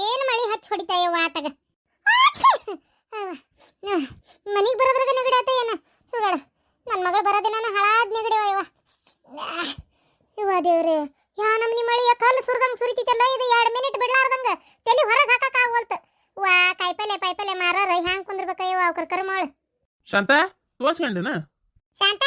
ಏನು ಮಳಿ ಹಚ್ಚಿ ಹೊಡಿತಾ ಇವ ಆತಗ ಮನಿಗೆ ಬರೋದ್ರಾಗ ನೆಗಡಿ ಆತ ಏನ? ಸುಳ್ಳ ನನ್ನ ಮಗಳು ಬರೋದಿನ ಹಳಾದ ನೆಗಡಿ ಆಹ್, ಇವ. ದೇವ್ರೆ ಯಾ ನಮ್ನಿ ಮಳಿಯ ಕಲ್ಲು ಸುರಿದಂಗೆ ಸುರಿತಿತ್ತಲ್ಲ ಇದು ಎರಡು ಮಿನಿಟ್ ಬಿಡ್ಲಾರ್ದಂಗ. ತಲೆ ಹೊರಗೆ ಹಾಕಕ್ಕೆ ಆಗ್ವಲ್ತು. ವಾ ಕಾಯಿಪಲ್ಲೆ ಪಾಯ್ಪಲ್ಲೆ ಮಾರೋರು ಹ್ಯಾಂಗ್ ಕುಂದಿರ್ಬೇಕಯ್ಯವ ಅವ್ರ ಕರ್ಮಾಳು. ಶಾಂತ ತೋರ್ಸ್ಕೊಂಡೇನ? ಶಾಂತ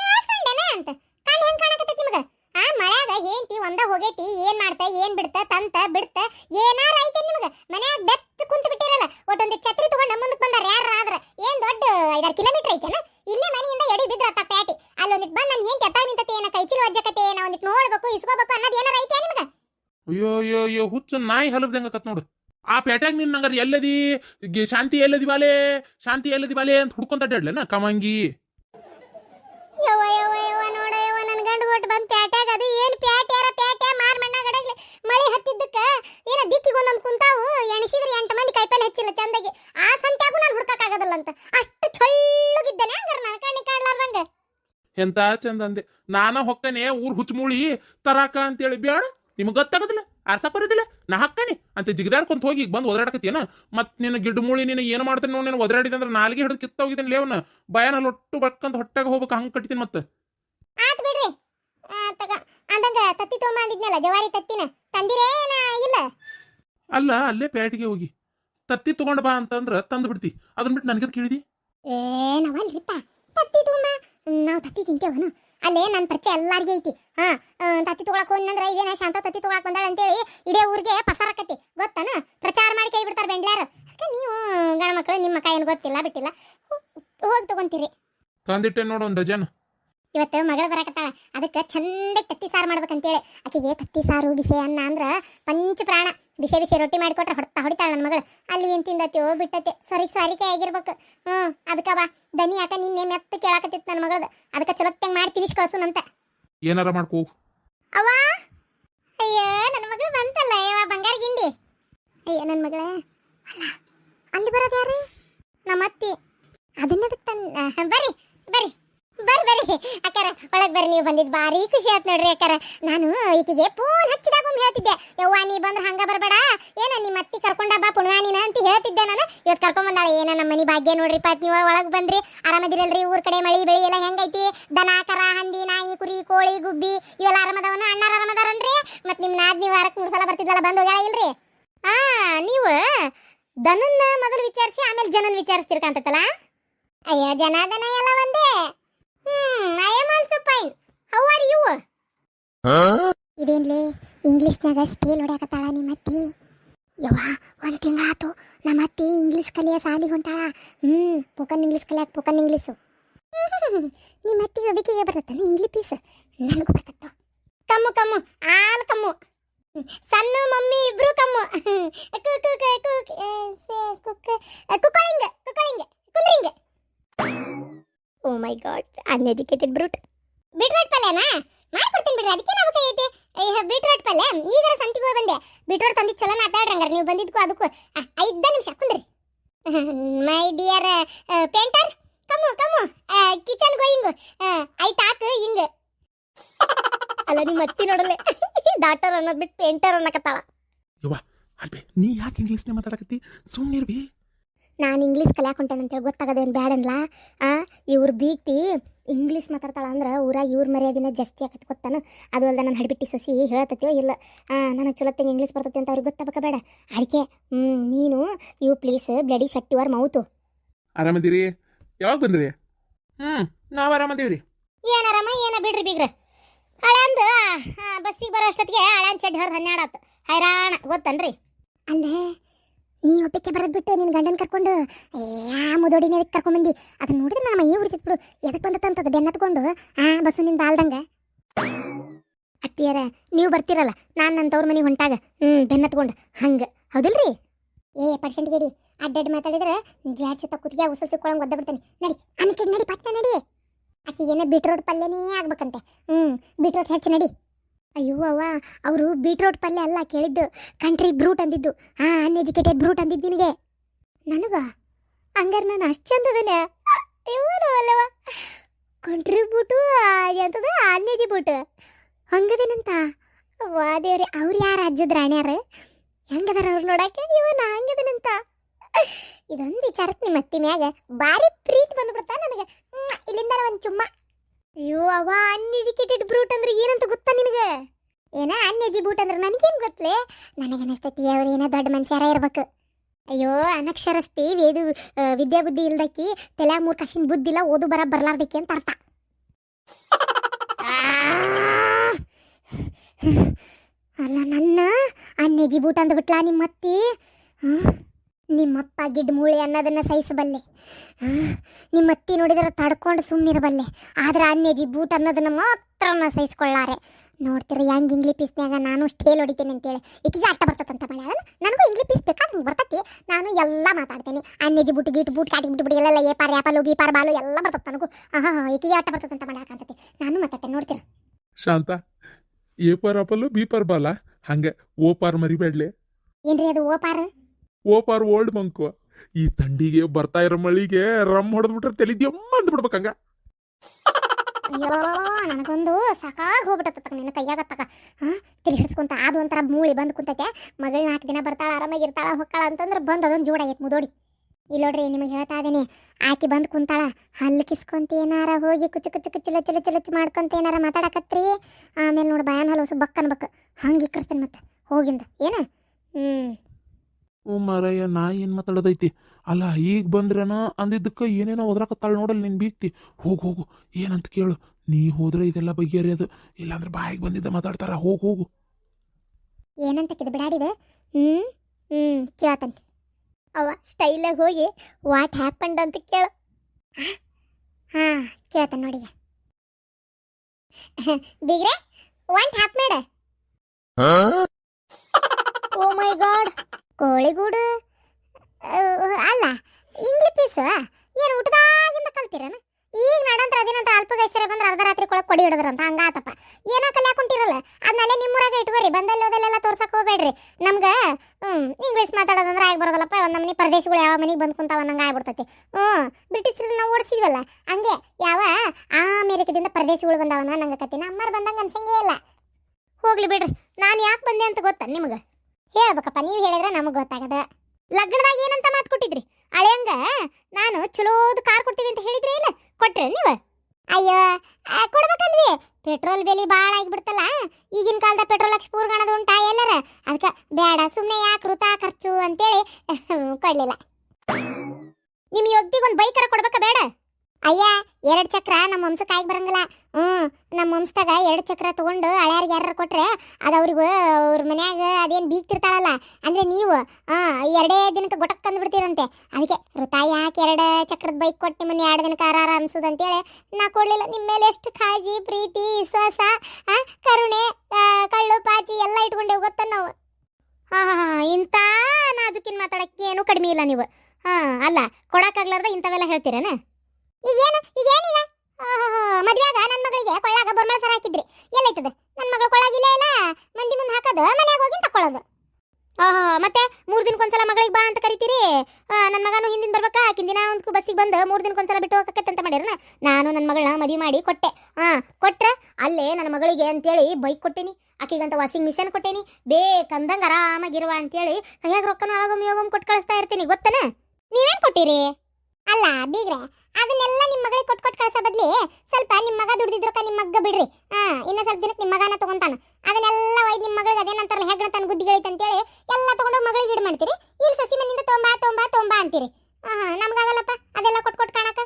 ತೋರ್ಸ್ಕೊಂಡೇನ ಅಂತ ಕಣ್ ಹೆಂಗ್ ಕಾಣಕತ್ತೈತಿ ನಿಮಗ ಆ ಮಳ್ಯಾಗ ಹೇಂತಿ ಒಂದ ಹೋಗೇತಿ ಏನ್ ಮಾಡ್ತ ಏನ್ ಬಿಡ್ತ ತಂತ ಬಿಡ್ತ ಏನಾರ ಐತೆ ನಿಮಗ? ಮನ್ಯಾಗ ಬೆಚ್ಚ ಕುಂತ ಬಿಟ್ಟಿರಲ್ಲ ಒಟ್ಟೊಂದು ಛತ್ರಿ ತಗೊಂಡ ನಮ್ಮ ಮುಂದಕ್ಕೆ ಬಂದಾರ ಯಾರ ಆದ್ರ? ಏನ್ ದೊಡ್ಡ ಐದಾರು ಕಿಲೋಮೀಟರ್ ಐತೆನ? ಇಲ್ಲೇ ಮನೆಯಿಂದ ಎಡಿ ಬಿದ್ರತ್ತ ಪ್ಯಾಟಿ. ಅಲ್ಲೊಂದಿಟ್ ಬಂದ್ ನನ್ ಏನ್ ಕೆಟ್ಟ ನಿಂತತೆ ಏನ ಕೈಚಿಲ್ ವಜ್ಜಕತೆ ಒಜ್ಜಕತೆ ಏನ ಒಂದಿಟ್ ನೋಡ್ಬೇಕು ಇಸ್ಕೋಬೇಕು ಅನ್ನೋದು ಏನಾರ ಐತೆ ನಿಮಗ? ಅಯ್ಯೋ ಅಯ್ಯೋ ಅಯ್ಯೋ ಹುಚ್ಚು ನಾಯಿ ಹಲಬ್ದಂಗ ಕತ್ ನೋಡು. ಆ ಪೇಟ್ಯಾಗ ನಿನ್ ನಂಗಾರ ಎಲ್ಲದಿ? ಶಾಂತಿ ಎಲ್ಲದಿ ಬಾಲೆ? ಶಾಂತಿ ಎಲ್ಲದಿ ಬಾಲೆ ಅಂತ ಹುಡ್ಕೊಂತ ಅಡ್ಡಾಡ್ಲೇನ ಕಮಂಗಿ? ಯವ್ವ ಯವ್ವ ಯವ್ವ ನೋಡ ಯವ್ವ ನನ್ ಗೋಟ್ ಬಂದು ಪ್ಯಾಟ್ಯಾಗ ಅದು ಏನು ಪ್ಯಾಟ್ಯಾರ ಪ್ಯಾಟ್ಯಾ? ಮಾರ್ ಮಣ್ಣ ಗಡಗ್ಲಿ ಮಳಿ ಹತ್ತಿದ್ದಕ್ಕೆ ಏನ ದಿಕ್ಕಿಗೆ ಒಂದೊಂದು ಕುಂತಾವು ಎಣಿಸಿದ್ರೆ ಎಂಟು ಮಂದಿ ಕೈಪಲ್ಲೆ ಹಚ್ಚಿಲ್ಲ ಚಂದಾಗಿ. ಆ ಸಂತ್ಯಾಗೂ ನಾನು ಹುಡ್ಕಕ್ ಅಂತ. ಅಷ್ಟು ಚಳ್ಳಗಿದ್ದೇನೆ ಹಂಗಾರೆ ನಾನು ಕಣ್ಣಿ ಕಾಣ್ಲಾರ್ದಂಗ. ಎಂತ ಚಂದ ಅಂದೆ. ನಾನ ಹೊಕ್ಕನೆ ಊರ್ ಹುಚ್ಚಮೂಳಿ ತರಾಕ ಅಂತೇಳಿ ಬ್ಯಾಡ. ನಿಮ್ಗೆ ಗೊತ್ತಾಗೋದಿಲ್ಲ ಆರ್ಸಕ್ ಬರೋದಿಲ್ಲ. ನಾ ಹಾಕ್ತಾನೆ ಅಂತ ಜಿಗಿದಾಡ್ಕೊಂತ ಹೋಗಿ ಈಗ ಬಂದು ಒದರಾಡಕತ್ತೀನ ಮತ್ ನಿನ್ನ ಗಿಡ್ಡ ಮೂಳಿ ನೀನು ಏನು ಮಾಡ್ತೀನಿ ನೋಡಿ ನೀನು? ಒದರಾಡಿದ ಅಂದ್ರೆ ನಾಲ್ಗೆ ಹಿಡಿದು ಕಿತ್ತ ಹೋಗಿದ್ದೇನೆ ಲೇವನ. ಭಯನ ಲೊಟ್ಟು ಬಕ್ಕಂತ ಹೊಟ್ಟಾಗ ಹೋಗ್ಬೇಕು ಹಂಗೆ ಕಟ್ತೀನಿ ಮತ್ತೆ. ಅಂದಂಗ ತತ್ತಿ ತೋಮಾ ಅಂದಿದ್ನಲ್ಲ ಜವಾರಿ ತತ್ತಿನ? ತಂದಿರೇನ ಇಲ್ಲ? ಅಲ್ಲ ಅಲ್ಲೇ ಪ್ಯಾಟಿಗೆ ಹೋಗಿ. ತತ್ತಿ ತಗೊಂಡ ಬಾ ಅಂತಂದ್ರ ತಂದು ಬಿಡ್ತಿ. ಅದನ್ನ ಬಿಟ್ಟು ನನಗೆ ಕೇಳಿದಿ? ಏ ನಾವಲ್ರಿಪ್ಪ ತತ್ತಿ ತೋಮಾ. ನಾವು ತತ್ತಿ ತಿಂತೇವನು? ಅಲ್ಲೇ ನನ್ನ ಪರಿಚಯ ಎಲ್ಲಾರ್ಗೆ ಐತಿ. ಹಾ ತತ್ತಿ ತಗೊಳಕ್ ಹೋದ್ನಂದ್ರ ಇದೇನ ಶಾಂತ ತತ್ತಿ ತಗೊಳಕ್ ಬಂದಾಳ ಅಂತೇಳಿ ಇಡೇ ಊರಿಗೆ ಪಸಾರಕತಿ ಗೊತ್ತನ? ಪ್ರಚಾರ ಮಾಡಿ ಕೈ ಬಿಡ್ತಾರ ಬೆಂಡ್ಲಾರ. ಅದಕ್ಕೆ ನೀವು ಗಂಡ ಮಕ್ಕಳು ನಿಮ್ಮ ಕೈ ಏನು ಗೊತ್ತಿಲ್ಲ ಬಿಟ್ಟಿಲ್ಲ. ಹೋಗಿ ತಗೊಂತೀರಿ. ತಂದಿಟ್ಟೆ ನೋಡು ಒಂದು ಡಜನ್. ಇವತ್ತು ಮಗಳು ಬರಕತ್ತಾಳ. ಅದಕ್ಕೆ ಚಂದ ತತ್ತಿ ಸಾರು ಮಾಡ್ಬೇಕಂತೇಳಿ. ಆಕೆಗೆ ತತ್ತಿ ಸಾರು ಬಿಸಿ ಅನ್ನ ಅಂದ್ರ ಪಂಚ ಪ್ರಾಣ. ಬಿಸಿ ಬಿಸಿ ರೊಟ್ಟಿ ಮಾಡಿಕೊಟ್ರೆ ಹೊಡ್ತಾ ಹೊಡಿತಾಳ ನನ್ನ ಮಗಳು. ಅಲ್ಲಿ ಏನು ತಿಂದತ್ಯೋ ಬಿಟ್ಟತೆ. ಸರಿ ಸಾರಿಕೆ ಆಗಿರ್ಬೇಕು. ಹ್ಞೂ ಅದಕ್ಕ ಬಾ. ದನಿ ಯಾಕ ನಿನ್ನೆ ಮೆತ್ತ ಕೇಳಾಕತ್ತಿತ್ತು ನನ್ನ ಮಗಳದು. ಅದಕ್ಕೆ ಚಲೋತ್ತಂಗ್ ಮಾಡಿ ತಿನಿಸ್ ಕಳ್ಸುನಂತ ಏನಾರ ಮಾಡ್ಕೋ. ಅವ್ವ? ಅಯ್ಯೋ ನನ್ನ ಮಗಳು ಬಂತಲ್ಲ ಯವ್ವ ಬಂಗಾರ ಗಿಂಡಿ. ಅಯ್ಯ ನನ್ನ ಮಗಳ. ಅಲ್ಲ ಅಲ್ಲಿ ಬರೋದು ಯಾರು ನಮ್ಮ ಅತ್ತಿ ಅದನ್ನದಕ್ಕೆ ತನ್ನ ಬರ್ರಿ ಅಕ್ಕಾರ, ಒಳಗೆ ಬರ್ರಿ, ನೀವು ಬಂದಿದ್ದು ಭಾರಿ ಖುಷಿ ಆಯ್ತು ನೋಡ್ರಿ ಅಕ್ಕಾರ. ನಾನು ಈಕಿಗೆ ಫೋನ್ ಹಚ್ಚಿದಾಗ ಹೇಳ್ತಿದ್ದೆ, ಯವ್ವ, ನೀ ಬಂದ್ರೆ ಹಂಗ ಬರಬೇಡ. ಏನ, ನಿಮ್ಮ ಅತ್ತಿ ಕರ್ಕೊಂಡ ಬಾ ಪುಣ್ಯಾನಿನ ಅಂತ ಹೇಳ್ತಿದ್ದೆ ನಾನು. ಇವತ್ತು ಕರ್ಕೊಂಡ್ ಬಂದಾಳೆ, ಏನ, ನಮ್ಮ ಮನೆ ಭಾಗ್ಯ ನೋಡ್ರಿ ಪಾತ್, ನೀವು ಒಳಗೆ ಬಂದ್ರಿ. ಆರಾಮದಿರಲ್ರಿ, ಊರ ಕಡೆ ಮಳಿ ಬೆಳಿ ಎಲ್ಲ ಹೆಂಗೈತಿ? ದನ, ಕರ, ಹಂದಿ, ನಾಯಿ, ಕುರಿ, ಕೋಳಿ, ಗುಬ್ಬಿ, ಇವೆಲ್ಲ ಆರಾಮದವನು? ಅಣ್ಣಾರ ಆರಾಮದಾರನ್ರಿ? ನಿಮ್ಮ ನಿಮ್ ನೀವು ವಾರಕ್ಕೆ ಮೂರು ಸಲ ಬರ್ತಿದ್ದಲ್ಲ ಬಂದು ಹೋಗ್ಯಾಳ ಇಲ್ರಿ? ಆ, ನೀವು ದನನ್ನ ಮೊದಲು ವಿಚಾರಿಸಿ, ಆಮೇಲೆ ಜನನ್ ವಿಚಾರಿಸ್ತಿರ್ಕಂತಲ್ಲ ಅಯ್ಯೋ ಜನ ದನ ಎಲ್ಲ ಒಂದೇ. ಹ್ಮ್ I am also fine how are you ಇದೇನ್ಲೇ ಇಂಗ್ಲಿಷ್ನಾಗ ಸ್ಪೇಲ್ ಹೊಡ್ಯಾಕತ್ತಾಳ ನಿಮ್ಮ ಅತ್ತಿ ಯವ್ವ ಒಂದು ತಿಂಗಳಾತು ನಮ್ಮ ಅತ್ತಿ ಇಂಗ್ಲಿಷ್ ಕಲಿಯ ಸಾಲಿಗೆ ಹೊಂಟಾಳ. ಹ್ಮ್ ಪೋಕನ್ ಇಂಗ್ಲಿಷ್ ಕಲಿಯಾಕ ಪೋಕನ್ ಇಂಗ್ಲಿಷು ನಿಮ್ಮ ಅತ್ತಿಗೆ ಒಬಿಕೆಗೆ ಬರ್ತತ್ತಾನೆ ಇಂಗ್ಲಿಷ್ ಪೀಸ್ ನನಗೂ ಬರ್ತತ್ತ ಕಮ್ಮು ಕಮ್ಮು ಆಲ್ ಕಮ್ಮು. ಸಣ್ಣ ಮಮ್ಮಿ ಇಬ್ರು ಕಮ್ಮು. ಕುಕ್ಕಳಿಂಗ ಕುಕ್ಕಳಿಂಗ ಕುಂದ್ರಿಂಗ. My god uneducated brute beetroot ಪಲ್ಯನಾ? ಮಾಡ್ಕೊಡ್ತೀನಿ ಬಿಡ್ರಿ, ಅದಕ್ಕೆ ನಾವು ಕೈತೆ ಬೀಟ್ರೋಟ್ ಪಲ್ಯ? ಈಗ ಸಂತಿಗೆ ಬಂದೆ. ಬೀಟ್ರೋಟ್ ತಂದಿದ್ದು ಚಲೋ ಮಾತಾಡ್ರಂಗಾರ ನೀವು ಬಂದಿದ್ದಕ್ಕೂ ಅದಕ್ಕೂ. ಐದ ನಿಮಿಷ, ಕುಂದ್ರಿ. My dear painter come come kitchen going I talk ಹಿಂಗ್. ಅಲ್ಲ ನಿಮ್ಮ ಅತ್ತಿ ನೋಡಲೆ ಡಾಕ್ಟರ್ ಅನ್ನೋದ್ ಬಿಟ್ಟು ಪೇಂಟರ್ ಅನ್ನಕತ್ತಾಳ. ಅಲ್ಬೆ ನೀ ಯಾಕೆ ಇಂಗ್ಲೀಷ್ನೇ ಮಾತಾಡಕತ್ತಿ? ಸುಮ್ಮನಿರ್ಬಿ ನಾನು ಇಂಗ್ಲೀಷ್ ಕಲಿಯಾಕ ಹೊಂಟೇನಂತೇಳಿ ಗೊತ್ತಾಗದೇನು ಬ್ಯಾಡನ್ಲ? ಆ ಇವ್ರು ಬೀಗ್ತಿ ಇಂಗ್ಲೀಷ್ ಮಾತಾಡ್ತಾಳೆ ಅಂದ್ರೆ ಊರಾಗ ಇವ್ರ ಮರ್ಯಾದಿನ ಜಾಸ್ತಿ ಆಗತ್ತೆ ಗೊತ್ತಾನ? ಅದು ಅಲ್ಲದೆ ನಾನು ಹಡ್ಬಿಟ್ಟಿ ಸೊಸಿ ಹೇಳತ್ತೋ ಇಲ್ಲ? ನನಗೆ ಚಲೋತ್ತಂಗೆ ಇಂಗ್ಲೀಷ್ ಬರ್ತೈತೆ ಅಂತ ಅವ್ರಿಗೆ ಗೊತ್ತಾಗಬೇಕ ಬೇಡ. ಅಡಿಕೆ ಹ್ಞೂ ನೀನು you please bloody shut your mouth ಆರಾಮದಿರಿ? ಯಾವಾಗ ಬಂದ್ರಿ? ಹ್ಮ್ ನಾವ್ ಆರಾಮದೀವ್ರಿ. ಏನಾರಮ್ಮ ಏನ ಬಿಡ್ರಿ ಬೀಗ್ರ? ಹಳಂದು ಬಸ್ಸಿಗೆ ಬರೋ ಅಷ್ಟೊತ್ತಿಗೆ ಹಳನ್ ಚೆಡ್ ಹೊರ ಹನ್ನೆರಡು ಆತು ಹೈರಾಣ ಗೊತ್ತನ್ರಿ? ಅಲ್ಲೇ ನೀ ಒಪ್ಪಿಗೆ ಬರೋದ್ ಬಿಟ್ಟು ನಿನ್ನ ಗಂಡನ ಕರ್ಕೊಂಡು ಯಾ ಮುದೋಡಿನ ಅದಕ್ಕೆ ಕರ್ಕೊಂಬಂದಿ? ಅದನ್ನ ನೋಡಿದ್ರೆ ನಮ್ಮ ಮೈ ಉರಿತಿತ್ ಬಿಡು. ಎದಕ್ಕೆ ಬಂದತ್ತಂತದ ಬೆನ್ನತ್ಕೊಂಡು ಆ ಬಸ್ಸು ನಿಂದ ಆಲ್ದಂಗ ಅತ್ತಿಯರ, ನೀವು ಬರ್ತಿರಲ್ಲ, ನಾನು ನನ್ನ ತವ್ರ ಮನೆಗೆ ಹೊಂಟಾಗ. ಹ್ಞೂ ಬೆನ್ನತ್ಕೊಂಡು ಹಂಗೆ. ಹೌದಿಲ್ರಿ? ಏ ಪರ್ಸೆಂಟ್ ಗೇಡಿ ಅಡ್ಡಡ್ ಮಾತಾಡಿದ್ರೆ ಜಾಡ್ಸಿ ಕುತ್ತಿಗೆ ಉಸಲ್ ಸಿಕ್ಕೊಳಂಗೆ ಒದ್ದ ಬಿಡ್ತಾನೆ. ನಡಿ ಅನ್ನಕ್ಕೆ ನಡಿ, ಪಟ್ನ ನಡಿ. ಆಕಿಗೇನ ಬೀಟ್ರೋಟ್ ಪಲ್ಯನೇ ಆಗ್ಬೇಕಂತೆ. ಹ್ಞೂ ಬೀಟ್ರೋಟ್ ಹೆಚ್ಚು ನಡಿ. ಅಯ್ಯೋ ಅವ್ವ, ಅವರು ಬೀಟ್ರೋಟ್ ಪಲ್ಯ ಅಲ್ಲ ಕೇಳಿದ್ದು. ಕಂಟ್ರಿ ಬ್ರೂಟ್ ಅಂದಿದ್ದು. ಹಾ ಅನ್ಎಜುಕೇಟೆಡ್ ಬ್ರೂಟ್ ಅಂದಿದ್ದು ನಿನಗೆ. ನನಗ? ಹಂಗಾರೆ ನಾನು ಅಷ್ಟು ಚಂದದನೆ ಅಲ್ಲವ ಕಂಟ್ರಿ ಬೂಟು ಎಂತದ? ಅನ್ಎಜಿ ಬೂಟ್ ಹಂಗದೇನಂತ? ವಾ ದೇವ್ರಿ, ಅವ್ರು ಯಾರು ರಾಜ್ಯದ ರಾಣ್ಯಾರ? ಹೆಂಗದಾರ ಅವ್ರು ನೋಡಕ್ಕೆ? ಇವ ನಾ ಹಂಗದನಂತ? ಇದೊಂದು ವಿಚಾರಕ್ಕೆ ನಿಮ್ಮ ಅತ್ತಿ ಮ್ಯಾಗ ಭಾರಿ ಪ್ರೀತಿ ಬಂದ್ಬಿಡ್ತಾ ನನಗೆ. ಇಲ್ಲಿಂದ ಒಂದು ಚುಮ್ಮ. ಅಯ್ಯೋ ಅವ ಅನ್ಎಜುಕೇಟೆಡ್ ಬ್ರೂಟ್ ಅಂದ್ರೆ ಏನಂತ ಗೊತ್ತಾ ನಿನಗೆ? ಏನ ಅನ್ಎಜಿ ಬೂಟ್ ಅಂದ್ರೆ ನನಗೇನು ಗೊತ್ತಲೆ ನನಗೆ ಅನಿಸ್ತೈತಿ ಅವ್ರು ಏನೋ ದೊಡ್ಡ ಮನುಷ್ಯರ ಇರ್ಬೇಕು. ಅಯ್ಯೋ, ಅನಕ್ಷರಸ್ತಿ, ವೇದು ವಿದ್ಯಾ ಬುದ್ಧಿ ಇಲ್ದಕ್ಕಿ ತಲೆ ಮೂರು ಕಸಿನ ಬುದ್ಧಿ ಇಲ್ಲ, ಓದು ಬರ ಬರ್ಲಾರ್ದಕ್ಕಿ ಅಂತ ಅರ್ಥ. ಅಲ್ಲ, ನನ್ನ ಅನ್ನೆಜಿ ಬೂಟ್ ಅಂದ್ಬಿಟ್ಲಾ ನಿಮ್ಮ ಅತ್ತಿ ಹ್ಮ್? ನಿಮ್ಮಪ್ಪ ಗಿಡ್ ಅನ್ನೋದನ್ನು ಅನ್ನೋದನ್ನ ಸಹಿಸಬಲ್ಲೆ. ಹಾಂ ನಿಮ್ಮ ಅತ್ತಿ ನೋಡಿದ್ರೆ ತಡ್ಕೊಂಡು ಸುಮ್ಮನಿರಬಲ್ಲೆ ಆದ್ರೆ ಅನ್ಯಜಿ ಬೂಟ್ ಅನ್ನೋದನ್ನ ಮಾತ್ರ ಸಹಿಸ್ಕೊಳ್ಳಾರೆ. ನೋಡ್ತೀರ ಹೆಂಗೆ ಇಂಗ್ಲಿ ಪೀಸ್ನಾಗ ನಾನು ಸ್ಟೇಲ್ ಹೊಡಿತೀನಿ ಅಂತೇಳಿ. ಈಕಿಗೆ ಅಟ್ಟ ಬರ್ತದಂತ ಮಾಡ್ಯಾಳ ನನಗೂ ಇಂಗ್ಲಿ ಪೀಸ್ ಬೇಕಾದ್ರೆ ಬರ್ತತಿ. ನಾನು ಎಲ್ಲ ಮಾತಾಡ್ತೀನಿ. ಅನ್ಯಜಿ ಬುಟ್ಟು ಗೀಟ್ ಬೂಟ್ ಕಾಟಿ ಬಿಟ್ಟು ಬಿಡಿ ಎಲ್ಲ ಏ ಪಾರ್ ಯಾಪಲು ಬಿ ಪಾರ್ ಬಾಲು ಎಲ್ಲ ಬರ್ತದೆ ನನಗೂ ಹಾಂ ಈಕಿಗೆ ಅಟ್ಟ ಬರ್ತದಂತ ಮಾಡ್ಯಾಕಂತತಿ ನಾನು ಮಾತಾಡ್ತೇನೆ ನೋಡ್ತೀರ? ಶಾಂತ ಎ ಪಾರ್ ಅಪಲು ಬಿ ಪಾರ್ ಬಾಲ. ಹಂಗೆ ಓ ಪಾರ್ ಮರಿಬೇಡ್ಲಿ. ಏನ್ರಿ ಅದು ಓ ಪಾರ್? ಓ ಪಾರ್ ಓಲ್ಡ್ ಮಂಕು. ಈ ತಂಡಿಗೆ ಬರ್ತಾ ಇರೋ ಮಳಿಗೆ ರಮ್ ಹೊಡೆದ್ಬಿಟ್ರೆ ತೆಲಿದ್ಯಮ್ಮ ಅಂದ್ಬಿಡ್ಬೇಕು ಹಂಗ. ಅಯ್ಯೋ, ನನಗೊಂದು ಸಾಕಾಗಿ ಹೋಗ್ಬಿಟ್ಟ ನಿನ್ನ ಕೈಯಾಗ ತಕ ತಿಳಿ ಹಿಡ್ಸ್ಕೊಂತ ಅದು ಒಂಥರ ಮೂಳಿ ಬಂದು ಕುಂತೈತೆ. ಮಗಳು ನಾಲ್ಕು ದಿನ ಬರ್ತಾಳ ಆರಾಮಾಗಿರ್ತಾಳ ಹೊಕ್ಕಾಳ ಅಂತಂದ್ರೆ ಬಂದು ಅದೊಂದು ಜೋಡಾಗೈತೆ ಮುದೋಡಿ. ಇಲ್ಲಿ ನೋಡ್ರಿ, ನಿಮಗೆ ಹೇಳ್ತಾ ಇದ್ದೀನಿ ಆಕಿ ಬಂದು ಕುಂತಾಳ. ಹಲ್ಲು ಕಿಸ್ಕೊಂತ ಏನಾರ ಹೋಗಿ ಕುಚ್ಚು ಕುಚ್ಚು ಕುಚ್ಚು ಲಚ್ಚು ಲಚ್ಚು ಲಚ್ಚು ಮಾಡ್ಕೊಂತ ಏನಾರ ಮಾತಾಡಕತ್ರಿ. ಆಮೇಲೆ ನೋಡಿ ಬಾಯನ್ ಹಲವು ಬಕ್ ಬಕ್ಕ ಹಂಗೆ ಇಕ್ಕರ್ಸ್ತೀನಿ ಮತ್ತೆ. ಹೋಗಿಂದ. ಏನ? ಹ್ಞೂ ಓ ಮಾರಯ್ಯ ನಾ ಏನ್ ಮಾತಾಡೋದೈತಿ? ಅಲ್ಲ ಈಗ ಬಂದ್ರನ? ಅಂದಿದ್ದಕ್ಕ ಏನೇನೋ ಒದ್ರಾಕತ್ತಾಳ ನೋಡಲ್ಲಿ ನಿನ್ ಬೀಗ್ತಿ. ಹೋಗು ಹೋಗು ಏನಂತ ಕೇಳು. ನೀ ಹೋದ್ರೆ ಇದೆಲ್ಲ ಬಗೆಹರಿಯೋದು ಇಲ್ಲಾಂದ್ರೆ ಬಾಯಿಗೆ ಬಂದಿದ್ದ ಮಾತಾಡ್ತಾರ. ಹೋಗು ಹೋಗು. ಏನಂತ ಕಿದ ಬಿಡಾಡಿದ? ಹ್ಮ್ ಹ್ಞೂ ಕೇಳತಂತೆ. ಅವ ಸ್ಟೈಲಾಗಿ ಹೋಗಿ ವಾಟ್ ಹ್ಯಾಪಂಡ್ ಅಂತ ಕೇಳು. ಹಾಂ ಕೇಳತ ನೋಡಿ ಬಿಗ್ರೆ what app madam oh my god ಕೋಳಿಗೂಡು ಅಲ್ಲ, ಇಂಗ್ಲಿ ಪೀಸ್ ಏನು ಊಟದಾಗಿಂದ ಕಲ್ತಿರನ? ಈಗ ನಡಂತ್ರ ಅದೇನಂತ ಅಲ್ಪಗೈಸರ ಬಂದ್ರೆ ಅರ್ಧ ರಾತ್ರಿ ಕೊಳಗೆ ಕೊಡಿ ಹಿಡಿದ್ರಂತ ಹಂಗಾತಪ್ಪ. ಏನೋ ಕಲ್ಯಾಕ್ ಕುಂಟಿರಲ್ಲ ಅದನ್ನೆಲ್ಲ ನಿಮ್ಮೂರಾಗ ಇಟ್ಕೋರಿ, ಬಂದಲ್ಲಿ ಹೋದಲ್ಲೆಲ್ಲ ತೋರ್ಸಕ್ ಹೋಗ್ಬೇಡ್ರಿ. ನಮ್ಗೆ ಇಂಗ್ಲೀಷ್ ಮಾತಾಡೋದಂದ್ರೆ ಆಗಿ ಬರೋದಲ್ಲಪ್ಪ ಒಂದು ನಮ್ಮನೆ ಪ್ರದೇಶಗಳು ಯಾವ ಮನೆಗೆ ಬಂದು ಕುಂತಾವ ನಂಗೆ ಆಗ್ಬಿಡ್ತೈತಿ. ಹ್ಞೂ ಬ್ರಿಟಿಷರು ನಾವು ಓಡಿಸಿದ್ವಲ್ಲ, ಹಂಗೆ ಯಾವ ಆ ಅಮೇರಿಕದಿಂದ ಪ್ರದೇಶಗಳು ಬಂದಾವನ ನಂಗೆ ಕತ್ತಿನ ಅಮ್ಮಾರು ಬಂದಂಗೆ ಅನ್ಸಂಗೇ ಇಲ್ಲ. ಹೋಗ್ಲಿ ಬಿಡ್ರಿ, ನಾನು ಯಾಕೆ ಬಂದೆ ಅಂತ ಗೊತ್ತಾ ನಿಮ್ಗೆ? ಹೇಳ್ಬೇಕಪ್ಪ, ನೀವು ಹೇಳಿದ್ರೆ ನಮಗೆ ಗೊತ್ತಾಗದ. ಲಗ್ನದಾಗ ಏನಂತ ಮಾತು ಕೊಟ್ಟಿದ್ರಿ? ಅಳೆಯಂಗ, ನಾನು ಚಲೋದು ಕಾರ್ ಕೊಡ್ತೀವಿ ಅಂತ ಹೇಳಿದ್ರಿ ಇಲ್ಲ? ಕೊಟ್ರೆ ನೀವು? ಅಯ್ಯೋ ಕೊಡ್ಬೇಕಂದ್ವಿ ಪೆಟ್ರೋಲ್ ಬೆಲೆ ಭಾಳ ಆಗಿಬಿಡ್ತಲ್ಲ. ಈಗಿನ ಕಾಲದ ಪೆಟ್ರೋಲ್ ಹಾಕ್ಸಿ ಪೂರ್ಗಣದ ಉಂಟಾ ಎಲ್ಲರ? ಅದಕ್ಕೆ ಬೇಡ ಸುಮ್ಮನೆ ಯಾಕೆ ಕೃತಾ ಖರ್ಚು ಅಂತೇಳಿ ಕೊಡ್ಲಿಲ್ಲ. ನಿಮ್ಮ ಯೋಗ್ತಿಗೆ ಒಂದು ಬೈಕರ ಕೊಡ್ಬೇಕಾ ಬೇಡ ಅಯ್ಯ, ಎರಡು ಚಕ್ರ ನಮ್ಮ ಕಾಯಿ ಬರಂಗಿಲ್ಲ. ಹ್ಞೂ ನಮ್ಮ ವಂಶದಾಗ ಎರಡು ಚಕ್ರ ತೊಗೊಂಡು ಹಳ್ಯಾರಿಗೆ ಯಾರು ಕೊಟ್ರೆ ಅದು ಅವ್ರಿಗೆ ಅವ್ರ ಮನ್ಯಾಗ ಅದೇನು ಬೀಗ್ತಿರ್ತಾಳಲ್ಲ, ಅಂದರೆ ನೀವು ಎರಡೇ ದಿನಕ್ಕೆ ಗೊಟಕ್ ತಂದು ಬಿಡ್ತೀರಂತೆ ಅದಕ್ಕೆ ವೃಥಾ ಯಾಕೆ ಎರಡು ಚಕ್ರದ ಬೈಕ್ ಕೊಟ್ಟು ನಿಮ್ಮನ್ನ ಎರಡು ದಿನಕ್ಕೆ ಆರಾರ ಅನ್ಸೋದಂತೇಳಿ ನಾ ಕೊಡಲಿಲ್ಲ. ನಿಮ್ಮ ಮೇಲೆ ಎಷ್ಟು ಕಾಳಜಿ, ಪ್ರೀತಿ, ವಿಶ್ವಾಸ ಕರುಣೆ ಕಳ್ಳು, ಪಾಚಿ ಎಲ್ಲ ಇಟ್ಕೊಂಡೇವು ಗೊತ್ತ ನಾವು? ಹಾಂ ಹಾಂ ಹಾಂ, ಇಂಥ ನಾಜುಕಿನ ಮಾತಾಡಕ್ಕೆ ಏನು ಕಡಿಮೆ ಇಲ್ಲ ನೀವು. ಹಾಂ, ಅಲ್ಲ, ಕೊಡಕ್ಕಾಗ್ಲಾರ್ದ ಇಂಥವೆಲ್ಲ ಹೇಳ್ತೀರೇನ? ಈಗೇನು? ಈಗೇನೀಗ ಮದ್ವೆಯಾಗ ನನ್ನ ಮಗಳಿಗೆ ಕೊಳ್ಳಾಗ ಬೊರ್ಮಳ ಸರ ಹಾಕಿದ್ರಿ. ಎಲ್ಲೈತದ? ನನ್ನ ಮಗಳು ಕೊಳ್ಳಾಗಿಲ್ಲ ಇಲ್ಲ ಮಂದಿ ಮುಂದೆ ಹಾಕೋದು, ಮನ್ಯಾಗ ಹೋಗಿ ತಕೊಳ್ಳೋದು ಆಹಾ ಮತ್ತೆ ಮೂರು ದಿನಕ್ಕೊಂದ್ಸಲ ಮಗಳಿಗೆ ಬಾ ಅಂತ ಕರಿತೀರಿ? ನನ್ನ ಮಗನು ಹಿಂದಿನ ಬರ್ಬೇಕಾ? ಆಕಿನ ದಿನ ಒಂದು ಬಸ್ಸಿಗೆ ಬಂದು ಮೂರು ದಿನಕ್ಕೊಂದ್ಸಲ ಬಿಟ್ಟು ಹೋಗಕ್ಕೆ ಅಂತ ಮಾಡ್ಯಾರನ? ನಾನು ನನ್ನ ಮಗಳನ್ನ ಮದುವೆ ಮಾಡಿ ಕೊಟ್ಟೆ. ಹಾ ಕೊಟ್ರ ಅಲ್ಲೇ ನನ್ನ ಮಗಳಿಗೆ ಅಂತೇಳಿ ಬೈಕ್ ಕೊಟ್ಟೇನಿ. ಆಕಿಗಂತ ವಾಷಿಂಗ್ ಮಿಷನ್ ಕೊಟ್ಟೇನಿ. ಬೇಕಂದಂಗೆ ಆರಾಮಾಗಿರುವ ಅಂತೇಳಿ ಕೈಯಾಗ ರೊಕ್ಕನ ಆಗೊಮ್ಮೆ ಯೋಗಮ್ ಕೊಟ್ಟು ಕಳಿಸ್ತಾ ಇರ್ತೀನಿ. ಗೊತ್ತನ? ನೀವೇನು ಕೊಟ್ಟಿರಿ? ಅಲ್ಲ, ಬೀಗ್ರೆ ಅದನ್ನೆಲ್ಲ ನಿಮ್ಮ ಮಗಳಿಗೆ ಕೊಟ್ಟು ಕೊಟ್ಟು ಕಳ್ಸೋ ಬದ್ಲಿ ಸ್ವಲ್ಪ ನಿಮ್ಮ ಮಗ ದುಡ್ದಿದ್ರಕ್ಕ ನಿಮ್ಮ ಮಗ್ಗ ಬಿಡ್ರಿ. ಹಾ ಇನ್ನ ಸ್ವಲ್ಪ ದಿನಕ್ಕೆ ನಿಮ್ಮ ಮಗನ ತಗೊಂತಾನ. ಅದನ್ನೆಲ್ಲ ಒಯ್ದು ನಿಮ್ಮ ಮಗಳಿಗೆ ಅದೇನಂತಾರಲ್ಲ ಹೆಗ್ಣ ತನ್ನ ಗುದ್ದಿಗಳೈತೆ ಅಂತೇಳಿ ಎಲ್ಲ ತಗೊಂಡು ಮಗಳಿಗೆ ಇಡ್ ಮಾಡ್ತೀರಿ. ಇಲ್ಲಿ ಸಸಿ ಮನೆಯಿಂದ ತೊಂಬಾ ತೊಂಬಾ ತೊಂಬಾ ಅಂತೀರಿ. ಹಾ ನಮ್ಗಾಗಲ್ಲಪ್ಪ, ಅದೆಲ್ಲ ಕೊಟ್ಟು ಕೊಟ್ಟು ಕಾಣಕ.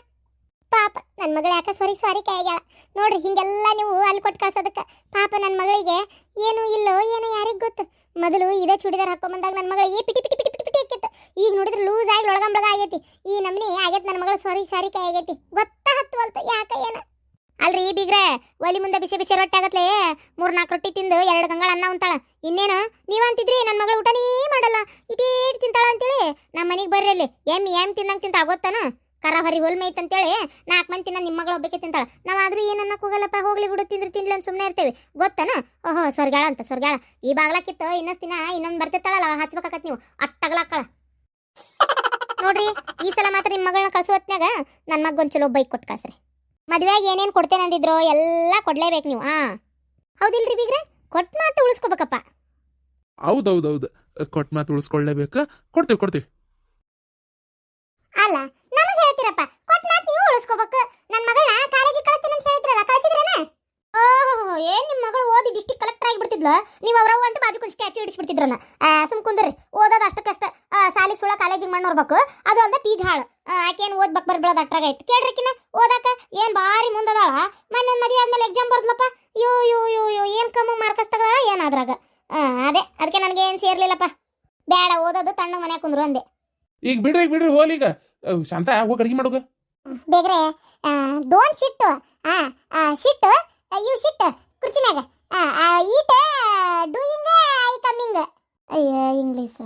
ಪಾಪ ನನ್ನ ಮಗಳು ಯಾಕೆ ಸ್ವಾರಿ ಸಾರಿ ಕೈಯಾಗ್ಯಾಳ. ನೋಡ್ರಿ, ಹಿಂಗೆಲ್ಲ ನೀವು ಅಲ್ಲಿ ಕೊಟ್ಟು ಕಳ್ಸೋದಕ್ಕೆ ಪಾಪ ನನ್ನ ಮಗಳಿಗೆ ಏನು ಇಲ್ಲೋ ಏನೋ ಯಾರಿಗೆ ಗೊತ್ತು. ಮೊದಲು ಇದೇ ಚೂಡಿದಾರ್ ಹಾಕೊಂಬಂದಾಗ ನನ್ನ ಮಗಳಿಗೆ ಪಿಟಿ ಪಿಟಿ ಪಿಟಿ ಪಿಟಿ ಪಿಟಿ ಆಕೈತೆ ಈಗ ನೋಡಿದ್ರೆ ಲೂಸ್ ಆಗಿ ಒಳಗಂಬಳಗ ಆಗೈತಿ. ಈ ನಮ್ನಿ ಆಗೈತಿ ನನ್ನ ಮಗಳು ಸಾರಿ ಸಾರಿ ಕೈ ಆಗೈತಿ. ಗೊತ್ತ ಹತ್ತುವಲ್ತ ಯಾಕ ಏನ? ಅಲ್ರಿ ಬೀಗ್ರೆ, ಒಲಿ ಮುಂದೆ ಬಿಸಿ ಬಿಸಿ ರೊಟ್ಟಿ ಆಗತ್ಲೆ ಮೂರ್ ನಾಲ್ಕು ರೊಟ್ಟಿ ತಿಂದು ಎರಡು ಗಂಗಳ ಅನ್ನ ಉಂತಾಳ. ಇನ್ನೇನು? ನೀವಂತಿದ್ರಿ ನನ್ನ ಮಗಳು ಊಟನೇ ಮಾಡಲ್ಲ. ಇಟೇಟ್ ತಿಂತಾಳ ಅಂತೇಳಿ. ನಮ್ಮ ಮನೆಗೆ ಬರ್ರಿ ಅಲ್ಲಿ. ಎಮ್ಮಿ ಎಂ ತಿಂದಂಗೆ ತಿಂತ ಗೊತ್ತಾನು? ಕರ ಹೊರಿ ಹೊಲ್ ಐತೆ ಅಂತೇಳಿ ನಾಲ್ಕು ಮಂದಿ ತಿನ್ನ ನಿಮ್ಮ ಮಗಳು ಒಬ್ಬಕ್ಕೆ ತಿಂತಾಳ. ನಾವ್ ಏನನ್ನ ಹೋಗಲ್ಲಪ್ಪ? ಹೋಗ್ಲಿ ಬಿಡು, ತಿಂದ್ರೆ ತಿನ್ಲಿ ಅಂತ ಸುಮ್ಮನೆ ಇರ್ತೇವೆ. ಗೊತ್ತನ? ಓಹೋ ಸ್ವರ್ಗಾಳ ಅಂತ ಸ್ವರ್ಗಾಳ ಈ ಬಾಗ್ಲಾಕಿತ್ತು ಇನ್ನೊಂದ್ ದಿನ ಇನ್ನೊಂದು ಬರ್ತಿರ್ತಾಳಲ್ಲ ಹಚ್ಬೇಕಾಕತ್ ನೀವು. ಅಟ್ಟಗಲಾಕಳ ನೋಡ್ರಿ ಈ ಸಲ ಮಾತ್ರ ನಿಮ್ಮ ಮಗಳನ್ನ ಕಳ್ಸೋ ಹೊತ್ನ್ಯಾಗ ನನ್ನ ಮಗ ಒಂದ್ ಚಲೋ ಬೈಕ್ ಕೊಟ್ಟು ಕಳ್ಸ್ರಿ. ಮದ್ವೆಗೆ ಏನೇನ್ ಕೊಡ್ತೇನೆ ಅಂದಿದ್ರು ಎಲ್ಲ ಕೊಡ್ಲೇಬೇಕು ನೀವು ಹಾ ಹೌದಿಲ್ರಿ ಬೀಗ್ರೆ? ಕೊಟ್ಟು ಮಾತು ಉಳಿಸ್ಕೋಬೇಕಪ್ಪ. ಹೌದೌದೌದು. ಕೊಟ್ಟು ಮಾತು ಉಳಿಸ್ಕೊಳ್ಳೇಬೇಕು ಕೊಡ್ತೀವಿ ಕೊಡ್ತೀವಿ. ಅಲ್ಲ ನಮಗೆ ಹೇಳ್ತೀರಪ್ಪ ಕೊಟ್ ಮಾತು ನೀವು ಉಳಿಸ್ಕೋಬೇಕು. ನನ್ನ ಮಗಳನ್ನ ಕಾಲೇಜಿಗೆ ಕಳಿಸ್ತೀನಿ ಅಂತ ಹೇಳಿದ್ರಲ್ಲ ಕಳಿಸಿದ್ರೇನೆ? ಓಹೋ ಏನ್ ನಿಮ್ಮ ಮಗಳು ಓದಿ ಡಿಸ್ಟಿಕ್ ಕಲೆಕ್ಟರ್ ಆಗಿಬಿಡ್ತಿದ್ಲು? ನೀವು ಅವ್ರವ್ವ ಅಂತ ಬಾಜುಕೊಂದು ಸ್ಟ್ಯಾಚು ಇಡಿಸ್ಬಿಡ್ತಿದ್ರಲ್ಲ. ಸುಮ್ ಕುಂದ್ರಿ ಓದೋದು ಅಷ್ಟಕ್ಕಷ್ಟ ಸಾಲಿಗೆ ಸುಳ ಕಾಲೇಜಿಗೆ ಮಣ್ಣು ನೋಡ್ಬೇಕು. ಅದು ಅಲ್ಲದೆ ಪೀಜ್ ಹಾಳು. ಆಕೇನು ಓದ್ಬೇಕು ಬರ್ಬಿಡೋದು ಅಟ್ರಾಗ ಐತೆ. ಕೇಳ್ರಿಕಿನ ಓದಾಕ ಏನ್ ಭಾರಿ ಮುಂದದಾಳ. ಮೊನ್ನೆ ಮದುವೆ ಆದ್ಮೇಲೆ ಎಕ್ಸಾಮ್ ಬರ್ದ್ಲಪ್ಪ. ಯೋ ಯೋ ಯೋ ಯೋ ಏನ್ ಕಮ್ಮಿ ಮಾರ್ಕಸ್ ತಗದಾಳ ಏನ್ ಅದ್ರಾಗ. ಅದೇ ಅದಕ್ಕೆ ನನಗೆ ಏನ್ ಸೇರ್ಲಿಲ್ಲಪ್ಪ. ಬೇಡ ಓದೋದು ತಣ್ಣ ಮನೆ ಕುಂದ್ರು ಅಂದೆ. ಈಗ ಬಿಡ್ರಿ ಬಿಡ್ರಿ ಹೋಲಿ ಈಗ. ಶಾಂತ ಹೋಗಿ ಅಡಿಗೆ ಮಾಡೋಗ ಬೇಗ್ರೆ don't sit sit you sit ಕುರ್ಚಿನಾಗ eat doing I coming ಅಯ್ಯೋ ಇಂಗ್ಲೀಷ್